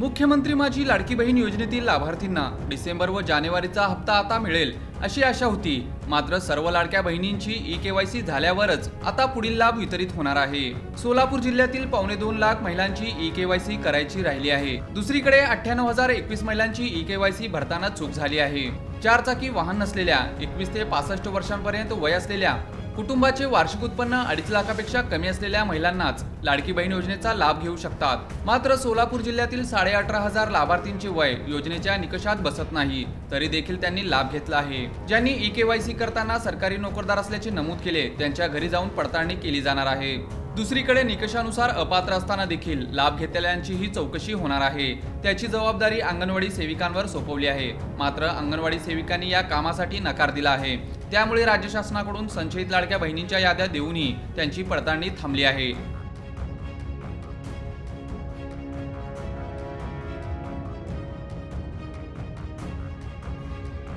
मुख्यमंत्री माझी लाडकी बहीण योजनेतील लाभार्थींना डिसेंबर व जानेवारीचा हप्ता आता मिळेल अशी आशा होती. मात्र सर्व लाडक्या बहिणींची ई केवायसी झाल्यावरच आता पुढील लाभ वितरित होणार आहे. सोलापूर जिल्ह्यातील पावणे दोन लाख महिलांची ई केवायसी करायची राहिली आहे. दुसरीकडे अठ्ठ्याण्णव हजार एकवीस महिलांची ई केवायसी भरताना चूक झाली आहे. चार चाकी वाहन नसलेल्या एकवीस ते पासष्ट वर्षांपर्यंत वय असलेल्या कुटुंबाचे वार्षिक उत्पन्न अडीच लाखापेक्षा कमी असलेल्या महिलांनाच लाडकी बहीण योजनेचा लाभ घेऊ शकतात. मात्र सोलापूर जिल्ह्यातील साडे अठरा हजार लाभार्थींचे वय योजनेच्या निकषात बसत नाही. तरी देखील त्यांनी लाभ घेतला आहे. ज्यांनी ई केवायसी करताना सरकारी नोकरदार असल्याचे नमूद केले त्यांच्या घरी जाऊन पडताळणी केली जाणार आहे. दुसरीकडे निकषानुसार अपात्र असताना देखील लाभ घेतलेल्यांची ही चौकशी होणार आहे. त्याची जबाबदारी अंगणवाडी सेविकांवर सोपवली आहे. मात्र अंगणवाडी सेविकांनी या कामासाठी नकार दिला आहे. त्यामुळे राज्य शासनाकडून संचयित लाडक्या बहिणींच्या याद्या देऊनही त्यांची पडताळणी थांबली आहे.